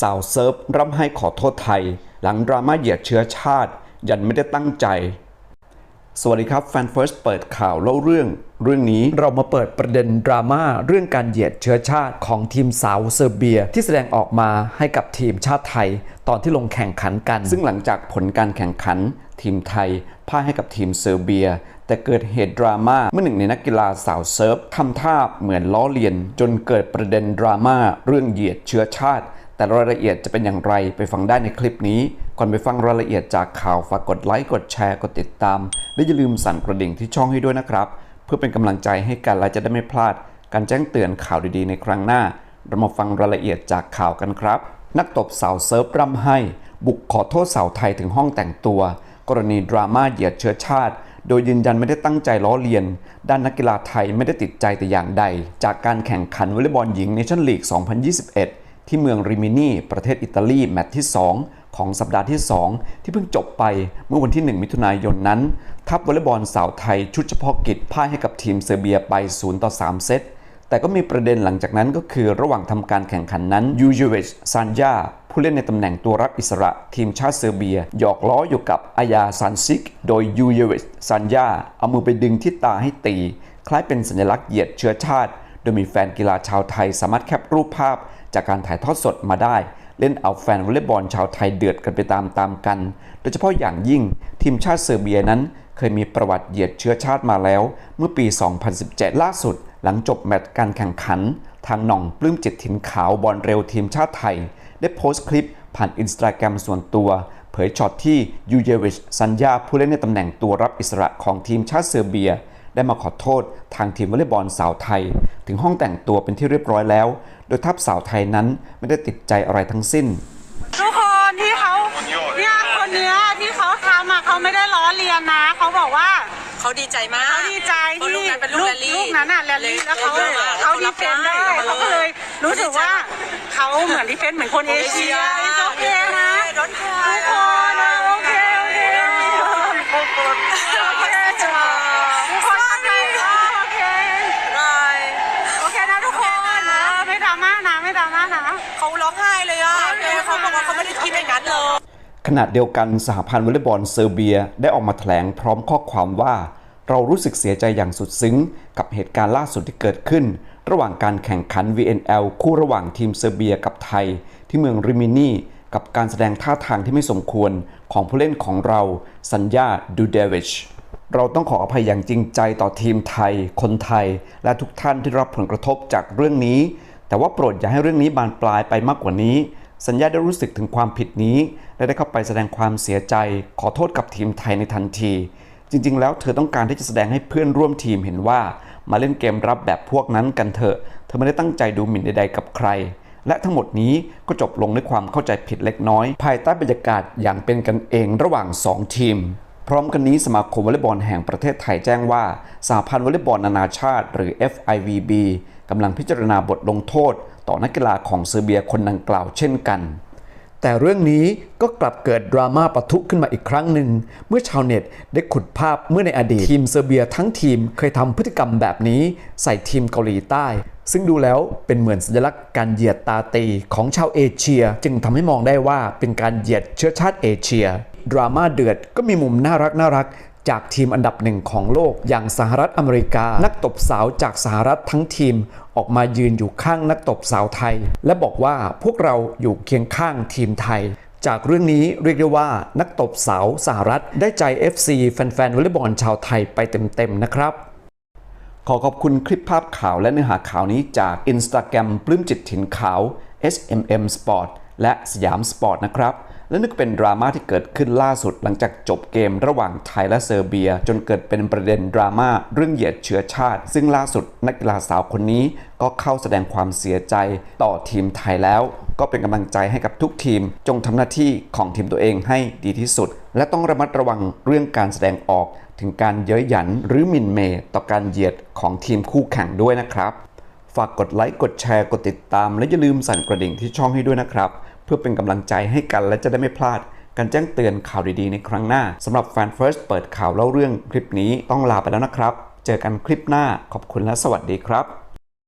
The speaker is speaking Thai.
สาวเซิร์ฟร่ำให้ขอโทษไทย หลังดราม่าเหยียดเชื้อชาติ ยันไม่ได้ตั้งใจ สวัสดีครับแฟนเฟิร์สเปิดข่าวเล่าเรื่อง เรื่องนี้เรามาเปิดประเด็นดราม่าเรื่องการเหยียดเชื้อชาติของทีมสาวเซอร์เบีย ที่แสดงออกมาให้กับทีมชาติไทย ตอนที่ลงแข่งขันกัน ซึ่งหลังจากผลการแข่งขัน ทีมไทยพ่ายให้กับทีมเซอร์เบียแต่เกิดเหตุดราม่าเมื่อหนึ่งในนักกีฬาสาวเซิร์ฟทำท่าเหมือนล้อเลียน จนเกิดประเด็นดราม่าเรื่องเหยียดเชื้อชาติ แต่รายละเอียดจะเป็นอย่างไรไปฟังได้ในคลิปนี้ ก่อนไปฟังรายละเอียดจากข่าวฝากกดไลค์กดแชร์กดติดตาม และอย่าลืมสั่นกระดิ่งที่ช่องให้ด้วยนะครับ เพื่อเป็นกำลังใจให้กันและจะได้ไม่พลาด การแจ้งเตือนข่าวดีๆ ในครั้งหน้า เรามาฟังรายละเอียดจากข่าวกันครับ นักตบสาวเซิร์ฟร่ำให้ บุกขอโทษสาวไทยถึงห้องแต่งตัว กรณีดราม่าเหยียดเชื้อชาติโดยยืนยันไม่ได้ตั้งใจล้อเลียน ด้านนักกีฬาไทยไม่ได้ติดใจแต่อย่างใด จากการแข่งขันวอลเลย์บอลหญิงเนชั่นลีก 2021 ที่เมืองริมินีประเทศอิตาลีแมตช์ที่ 2 ของสัปดาห์ที่ 2 ที่เพิ่งจบไปเมื่อวันที่ 1 มิถุนายนนั้น ทัพวอลเลย์บอลสาวไทยชุดเฉพาะกิจพ่ายให้กับทีมเซอร์เบียไป 0 ต่อ 3 เซต แต่ก็มีประเด็นหลังจากนั้นก็คือระหว่างทำการแข่งขันนั้นยูเยเวชซานยาผู้เล่นในตำแหน่งตัวรับอิสระทีมชาติเซอร์เบีย หยอกล้ออยู่กับอายาซันซิก โดยยูเยเวชซานยาเอามือไปดึงที่ตาให้ตี คล้ายเป็นสัญลักษณ์เหยียดเชื้อชาติ โดยมีแฟนกีฬาชาวไทยสามารถแคปรูปภาพ จากการถ่ายทอดสดมาได้ เล่นเอาแฟนวอลเลย์บอลชาวไทยเดือดกันไปตามๆกัน โดยเฉพาะอย่างยิ่งทีมชาติเซอร์เบียนั้น เคยมีประวัติเหยียดเชื้อชาติมาแล้ว เมื่อปี 2017 ล่าสุด หลังจบแมตช์การแข่งขัน ทางหน่องปลื้มจิตถิ่นขาวบอลเร็วทีมชาติไทย ได้โพสต์คลิปผ่านอินสตาแกรมส่วนตัวเผยช็อตที่ยูเยวิชซันยาผู้เล่นในตำแหน่งตัวรับอิสระของทีมชาติเซอร์เบีย ได้มาขอโทษทางทีมวอลเลย์บอลสาวไทย ถึงห้องแต่งตัวเป็นที่เรียบร้อยแล้ว โดยทัพสาวไทยนั้นไม่ได้ติดใจอะไรทั้งสิ้น ทุกคนที่เขาเนี่ยคนเนี้ยที่เขาทำอะเขาไม่ได้ล้อเลียนนะเขาบอกว่าเขาดีใจมากเขาดีใจเพราะที่ลูกนั้นเป็นลูกแรลลี่ลูกนั้นอะแรลลี่แล้วเขาเยอะมกเขาดีเฟนได้รับเขาก็เลยรู้สึกว่าเขาเหมือนดีเฟนเหมือนคนเอเชียโอเคนะรถแคทุกคน เขาร้องไห้เลยอะโอเคเขาบอกว่าเขาไม่ได้คิดอย่างนั้นเลย ขณะเดียวกันสหพันธ์วอลเลย์บอลเซอร์เบียได้ออกมาแถลงพร้อมข้อความว่า เรารู้สึกเสียใจอย่างสุดซึ้ง กับเหตุการณ์ล่าสุดที่เกิดขึ้น ระหว่างการแข่งขัน VNL คู่ระหว่างทีมเซอร์เบียกับไทย ที่เมืองริมินีกับการแสดงท่าทางที่ไม่สมควรของผู้เล่นของเราสัญญาดูเดวิชเราต้องขออภัยอย่างจริงใจต่อทีมไทย คนไทย และทุกท่านที่ได้รับผลกระทบจากเรื่องนี้ แต่ว่าโปรดอย่าให้เรื่องนี้บานปลายไปมากกว่านี้ สัญญาได้รู้สึกถึงความผิดนี้ และได้เข้าไปแสดงความเสียใจ ขอโทษกับทีมไทยในทันที จริง ๆ แล้วเธอต้องการที่จะแสดงให้เพื่อนร่วมทีมเห็นว่า มาเล่นเกมรับแบบพวกนั้นกันเถอะ เธอไม่ได้ตั้งใจดูหมิ่นใดๆกับใคร และทั้งหมดนี้ก็จบลงด้วยความเข้าใจผิดเล็กน้อย ภายใต้บรรยากาศอย่างเป็นกันเองระหว่าง 2 ทีม พร้อมกันนี้สมาคมวอลเลย์บอลแห่งประเทศไทยแจ้งว่าสหพันธ์วอลเลย์บอลนานาชาติ หรือ FIVB กำลังพิจารณาบทลงโทษ ต่อนักกีฬาของเซอร์เบียคนดังกล่าวเช่นกัน แต่เรื่องนี้ก็กลับเกิดดราม่าปะทุขึ้นมาอีกครั้งหนึ่ง เมื่อชาวเน็ตได้ขุดภาพเมื่อในอดีต ทีมเซอร์เบียทั้งทีมเคยทำพฤติกรรมแบบนี้ ใส่ทีมเกาหลีใต้ ซึ่งดูแล้วเป็นเหมือนสัญลักษณ์การเหยียดตาตีของชาวเอเชีย จึงทำให้มองได้ว่าเป็นการเหยียดเชื้อชาติเอเชียดราม่าเดือดก็มีมุมน่ารักน่ารัก จากทีมอันดับหนึ่งของโลกอย่างสหรัฐอเมริกา นักตบสาวจากสหรัฐทั้งทีมออกมายืนอยู่ข้างนักตบสาวไทย และบอกว่าพวกเราอยู่เคียงข้างทีมไทย จากเรื่องนี้เรียกได้ว่านักตบสาวสหรัฐได้ใจ FC แฟนๆวอลเลย์บอลชาวไทยไปเต็มๆนะครับขอขอบคุณคลิปภาพข่าวและเนื้อหาข่าวนี้จาก Instagram ปลื้มจิตถิ่นขาว SMM Sport และสยามสปอร์ตนะครับ และนี่ก็เป็นดราม่าที่เกิดขึ้นล่าสุดหลังจากจบเกมระหว่างไทยและเซอร์เบีย จนเกิดเป็นประเด็นดราม่าเรื่องเหยียดเชื้อชาติ ซึ่งล่าสุดนักกีฬาสาวคนนี้ก็เข้าแสดงความเสียใจต่อทีมไทยแล้ว ก็เป็นกำลังใจให้กับทุกทีม จงทำหน้าที่ของทีมตัวเองให้ดีที่สุด และต้องระมัดระวังเรื่องการแสดงออก ถึงการเย้ยหยันหรือมินเมย์ต่อการเหยียดของทีมคู่แข่งด้วยนะครับ ฝากกดไลค์กดแชร์กดติดตาม และอย่าลืมสั่นกระดิ่งที่ช่องให้ด้วยนะครับ เพื่อเป็นกำลังใจให้กันและจะได้ไม่พลาดการแจ้งเตือนข่าวดีๆ ในครั้งหน้าสำหรับแฟนเฟิร์สเปิดข่าวเล่าเรื่องคลิปนี้ต้องลาไปแล้วนะครับ เจอกันคลิปหน้าขอบคุณและสวัสดีครับ